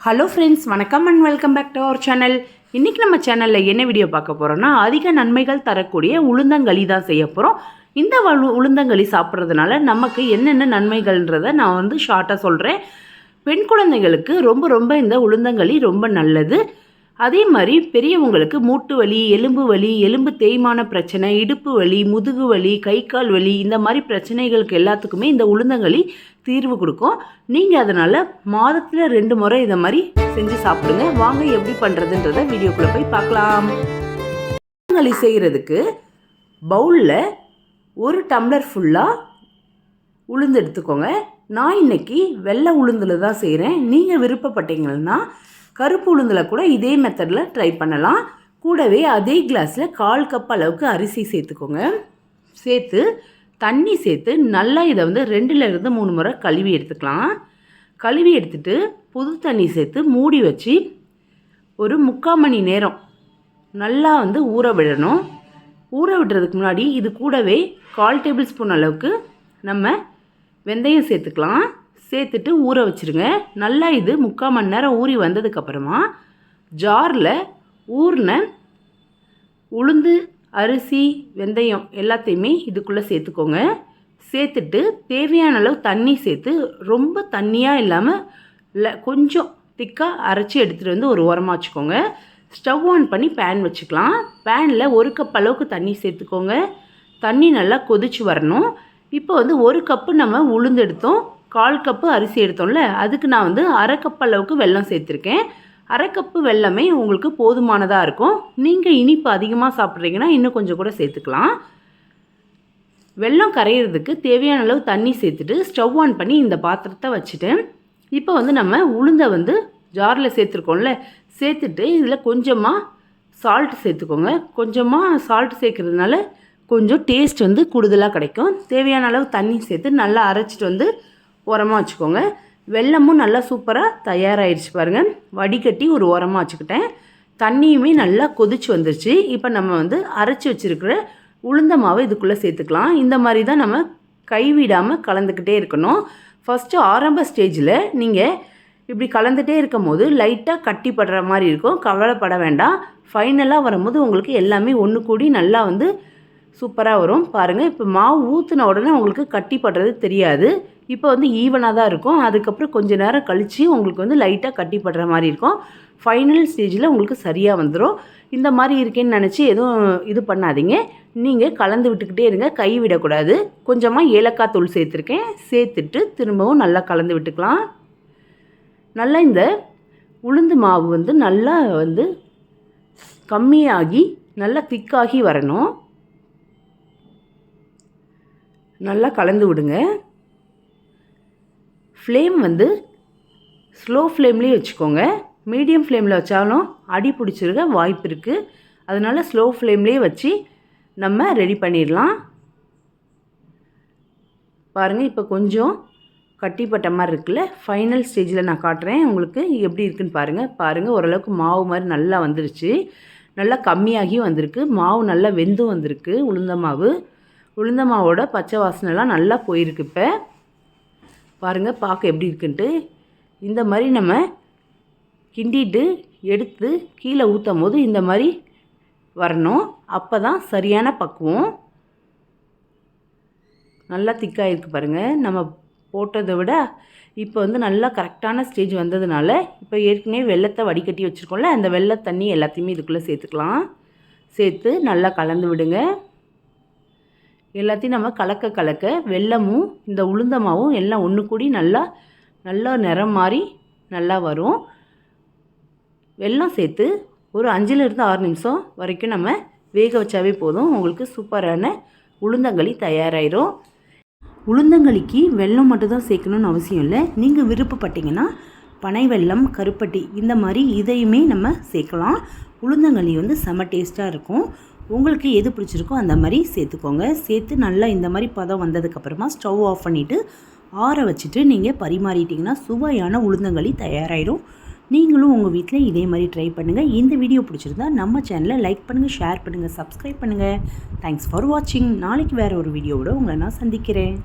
Hello friends வணக்கம் and welcome back to our channel இன்றைக்கி நம்ம சேனலில் என்ன வீடியோ பார்க்க போகிறோம்னா அதிக நன்மைகள் தரக்கூடிய உளுந்தங்களி தான் செய்ய போகிறோம் இந்த உளுந்தங்களி சாப்பிட்றதுனால நமக்கு என்னென்ன நன்மைகள்ன்றதை நான் வந்து ஷார்ட்டாக சொல்கிறேன் பெண் குழந்தைகளுக்கு ரொம்ப ரொம்ப இந்த உளுந்தங்களி ரொம்ப நல்லது. அதே மாதிரி பெரியவங்களுக்கு மூட்டு வலி எலும்பு வலி எலும்பு தேய்மான பிரச்சனை இடுப்பு வலி முதுகு வலி கை கால் வலி இந்த மாதிரி பிரச்சனைகளுக்கு எல்லாத்துக்குமே இந்த உளுந்தங்களி தீர்வு கொடுக்கும். நீங்கள் அதனால் மாதத்தில் ரெண்டு முறை இதை மாதிரி செஞ்சு சாப்பிடுங்க. வாங்க எப்படி பண்ணுறதுன்றத வீடியோக்குள்ளே போய் பார்க்கலாம். உளுந்தங்களி செய்கிறதுக்கு பவுலில் ஒரு டம்ளர் ஃபுல்லாக உளுந்து எடுத்துக்கோங்க. நான் இன்னைக்கு வெள்ளை உளுந்தில் தான் செய்கிறேன் நீங்கள் விருப்பப்பட்டீங்கன்னா கருப்பு உளுந்தில் கூட இதே மெத்தடில் ட்ரை பண்ணலாம். கூடவே அதே கிளாஸில் கால் கப் அளவுக்கு அரிசி சேர்த்துக்கோங்க. சேர்த்து தண்ணி சேர்த்து நல்லா இதை வந்து ரெண்டுலேருந்து மூணு முறை கழுவி எடுத்துக்கலாம். கழுவி எடுத்துட்டு புது தண்ணி சேர்த்து மூடி வச்சு ஒரு முக்கால் மணி நேரம் நல்லா வந்து ஊற விடணும். ஊற விடுறதுக்கு முன்னாடி இது கூடவே கால் டேபிள் ஸ்பூன் அளவுக்கு நம்ம வெந்தயம் சேர்த்துக்கலாம். சேர்த்துட்டு ஊற வச்சுருங்க. நல்லா இது முக்கால் மணி நேரம் ஊறி வந்ததுக்கப்புறமா ஜாரில் ஊறின உளுந்து அரிசி வெந்தயம் எல்லாத்தையுமே இதுக்குள்ளே சேர்த்துக்கோங்க. சேர்த்துட்டு தேவையான அளவு தண்ணி சேர்த்து ரொம்ப தண்ணியாக இல்லாமல் இல்லை கொஞ்சம் திக்காக அரைச்சி எடுத்துகிட்டு வந்து ஒரு உரமாக வச்சுக்கோங்க. ஸ்டவ் ஆன் பண்ணி பேன் வச்சுக்கலாம். பேனில் ஒரு கப் அளவுக்கு தண்ணி சேர்த்துக்கோங்க. தண்ணி நல்லா கொதிச்சு வரணும். இப்போ வந்து ஒரு கப்பு நம்ம உளுந்து எடுத்தோம். கால் கப்பு அரிசி எடுத்தோம்ல அதுக்கு நான் வந்து அரை கப் அளவுக்கு வெல்லம் சேர்த்துருக்கேன். அரை கப்பு வெல்லமே உங்களுக்கு போதுமானதாக இருக்கும். நீங்கள் இனிப்பு அதிகமாக சாப்பிட்றீங்கன்னா இன்னும் கொஞ்சம் கூட சேர்த்துக்கலாம். வெல்லம் கரையிறதுக்கு தேவையான அளவு தண்ணி சேர்த்துட்டு ஸ்டவ் ஆன் பண்ணி இந்த பாத்திரத்தை வச்சுட்டேன் இப்போ வந்து நம்ம உளுந்தை வந்து ஜாரில் சேர்த்துருக்கோம்ல சேர்த்துட்டு இதில் கொஞ்சமாக சால்ட் சேர்த்துக்கோங்க. கொஞ்சமாக சால்ட் சேர்க்குறதுனால கொஞ்சம் டேஸ்ட் வந்து கூடுதலாக கிடைக்கும். தேவையான அளவு தண்ணி சேர்த்து நல்லா அரைச்சிட்டு வந்து உரமாக வச்சுக்கோங்க. வெள்ளமும் நல்லா சூப்பராக தயாராகிடுச்சு பாருங்கள் வடிகட்டி ஒரு உரமாக வச்சுக்கிட்டேன். தண்ணியுமே நல்லா கொதிச்சு வந்துருச்சு. இப்போ நம்ம வந்து அரைச்சி வச்சுருக்கிற உளுந்த மாவை இதுக்குள்ளே சேர்த்துக்கலாம். இந்த மாதிரி தான் நம்ம கைவிடாமல் கலந்துக்கிட்டே இருக்கணும். ஃபஸ்ட்டு ஆரம்ப ஸ்டேஜில் நீங்கள் இப்படி கலந்துகிட்டே இருக்கும் போது லைட்டாக கட்டி படுற மாதிரி இருக்கும். கவலைப்பட வேண்டாம். ஃபைனலாக வரும்போது உங்களுக்கு எல்லாமே ஒன்று கூடி நல்லா வந்து சூப்பராக வரும். பாருங்கள் இப்போ மாவு ஊற்றின உடனே உங்களுக்கு கட்டி படுறது தெரியாது. இப்போ வந்து ஈவனாக தான் இருக்கும். அதுக்கப்புறம் கொஞ்சம் நேரம் கழித்து உங்களுக்கு வந்து லைட்டாக கட்டி படுற மாதிரி இருக்கும். ஃபைனல் ஸ்டேஜில் உங்களுக்கு சரியாக வந்துடும் இந்த மாதிரி இருக்கேன்னு நினச்சி எதுவும் இது பண்ணாதீங்க. நீங்கள் கலந்து விட்டுக்கிட்டே இருங்க. கை விடக்கூடாது. கொஞ்சமாக ஏலக்காய் தூள் சேர்த்துருக்கேன். சேர்த்துட்டு திரும்பவும் நல்லா கலந்து விட்டுக்கலாம். நல்லா இந்த உளுந்து மாவு வந்து நல்லா வந்து கம்மியாகி நல்லா திக்காகி வரணும். நல்லா கலந்து விடுங்க. ஃப்ளேம் வந்து ஸ்லோ ஃப்ளேம்லேயே வச்சுக்கோங்க. மீடியம் ஃப்ளேமில் வச்சாலும் அடி பிடிச்சிருக்க வாய்ப்பு இருக்குது அதனால் ஸ்லோ ஃப்ளேம்லேயே வச்சு நம்ம ரெடி பண்ணிடலாம். பாருங்கள் இப்போ கொஞ்சம் கட்டிப்பட்ட மாதிரி இருக்குல்ல? ஃபைனல் ஸ்டேஜில் நான் காட்டுறேன். உங்களுக்கு எப்படி இருக்குன்னு பாருங்கள் பாருங்கள் ஓரளவுக்கு மாவு மாதிரி நல்லா வந்துருச்சு. நல்லா கம்மியாகியும் வந்திருக்கு. மாவு நல்லா வெந்தும் வந்திருக்கு. உளுந்த மாவு. உளுந்த மாவோட பச்சை வாசனைலாம் நல்லா போயிருக்கு இப்போ. பாருங்கள் பார்க்க எப்படி இருக்குன்ட்டு. இந்த மாதிரி நம்ம கிண்டிட்டு எடுத்து கீழே ஊற்றும் போது இந்த மாதிரி வரணும். அப்போ தான் சரியான பக்குவம். நல்லா திக்காக இருக்குது பாருங்கள் நம்ம போட்டதை விட இப்போ வந்து நல்லா கரெக்டான ஸ்டேஜ் வந்ததுனால இப்போ ஏற்கனவே வெள்ளத்தை வடிகட்டி வச்சுருக்கோம்ல அந்த வெள்ளை தண்ணி எல்லாத்தையுமே இதுக்குள்ளே சேர்த்துக்கலாம். சேர்த்து நல்லா கலந்து விடுங்க. எல்லாத்தையும் நம்ம கலக்க கலக்க வெள்ளமும் இந்த உளுந்த மாவும் எல்லாம் ஒன்று கூடி நல்லா நல்லா நிறம் மாறி நல்லா வரும். வெல்லம் சேர்த்து ஒரு அஞ்சுலேருந்து ஆறு நிமிஷம் வரைக்கும் நம்ம வேக வச்சாவே போதும். உங்களுக்கு சூப்பரான உளுந்தங்களி தயாராயிரும். உளுந்தங்களிக்கு வெல்லம் மட்டும்தான் சேர்க்கணும்னு அவசியம் இல்லை. நீங்கள் விருப்பப்பட்டீங்கன்னா பனை வெல்லம் கருப்பட்டி இந்த மாதிரி இதையுமே நம்ம சேர்க்கலாம். உளுந்தங்களி வந்து செம டேஸ்ட்டாக இருக்கும். உங்களுக்கு எது பிடிச்சிருக்கோ அந்த மாதிரி சேர்த்துக்கோங்க. சேர்த்து நல்லா இந்த மாதிரி பதம் வந்ததுக்கப்புறமா ஸ்டவ் ஆஃப் பண்ணிவிட்டு ஆற வச்சுட்டு நீங்கள் பரிமாறிட்டிங்கன்னா சுவையான உளுந்தங்களி தயாராகிடும் நீங்களும் உங்கள் வீட்டில் இதே மாதிரி ட்ரை பண்ணுங்கள் இந்த வீடியோ பிடிச்சிருந்தா நம்ம சேனலை லைக் பண்ணுங்கள் ஷேர் பண்ணுங்கள் சப்ஸ்கிரைப் பண்ணுங்கள் தேங்க்ஸ் ஃபார் வாட்சிங் நாளைக்கு வேறு ஒரு வீடியோவோட உங்களை நான் சந்திக்கிறேன்.